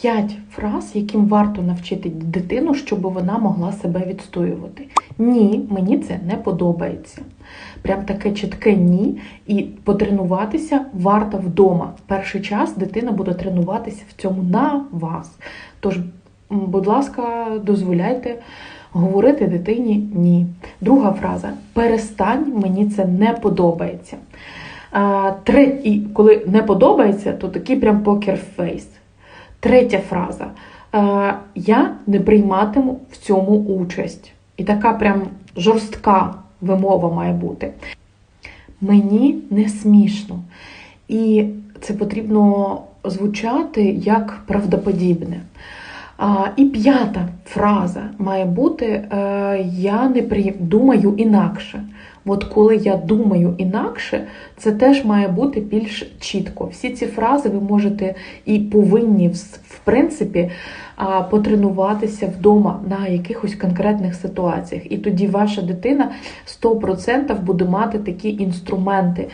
П'ять фраз, яким варто навчити дитину, щоб вона могла себе відстоювати. Ні, мені це не подобається. Прям таке чітке ні. І потренуватися варто вдома. Перший час дитина буде тренуватися в цьому на вас. Тож, будь ласка, дозволяйте говорити дитині ні. Друга фраза: перестань, мені це не подобається. А, тре... І коли не подобається, то такий прям покерфейс. Третя фраза. Е, я не прийматиму в цьому участь. І така прям жорстка вимова має бути. Мені не смішно. І це потрібно звучати як правдоподібне. І п'ята фраза має бути е, Я не при... думаю інакше. От коли я думаю інакше, це теж має бути більш чітко. Всі ці фрази ви можете і повинні в принципі потренуватися вдома на якихось конкретних ситуаціях. І тоді ваша дитина 100% буде мати такі інструменти.